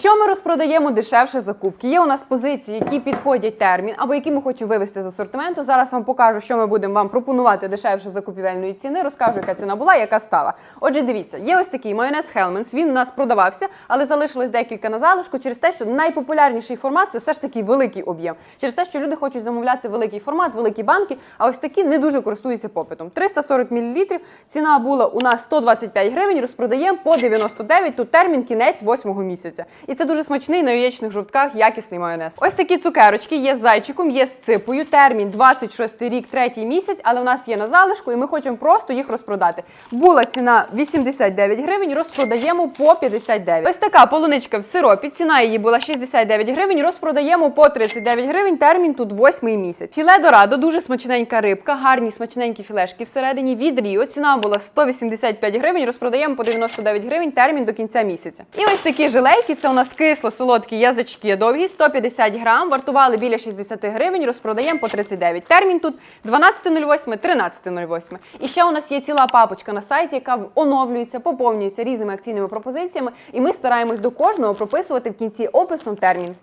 Що ми розпродаємо дешевше закупки? Є у нас позиції, які підходять термін, або які ми хочемо вивести з асортименту. Зараз вам покажу, що ми будемо вам пропонувати дешевше закупівельної ціни. Розкажу, яка ціна була, яка стала. Отже, дивіться, є ось такий майонез Хелменс. Він у нас продавався, але залишилось декілька на залишку через те, що найпопулярніший формат це все ж таки великий об'єм. Через те, що люди хочуть замовляти великий формат, великі банки, а ось такі не дуже користуються попитом. 340 мл. Ціна була у нас 125 гривень, розпродаємо по 99, тут термін кінець 8 місяця. І це дуже смачний на яєчних жовтках, якісний майонез. Ось такі цукерочки є з зайчиком, є з ципою. Термін 26 рік, третій місяць, але у нас є на залишку, і ми хочемо просто їх розпродати. Була ціна 89 гривень, розпродаємо по 59. Ось така полуничка в сиропі. Ціна її була 69 гривень, розпродаємо по 39 гривень. Термін тут 8 місяць. Філе дорадо, дуже смачненька рибка, гарні смачненькі філешки всередині. Від Ріо ціна була 185 гривень, розпродаємо по 99 гривень. Термін до кінця місяця. І ось такі жилейки. Це у нас кисло-солодкі язички довгі, 150 грам, вартували біля 60 гривень, розпродаємо по 39. Термін тут 12.08, 13.08. І ще у нас є ціла папочка на сайті, яка оновлюється, поповнюється різними акційними пропозиціями, і ми стараємось до кожного прописувати в кінці описом термін.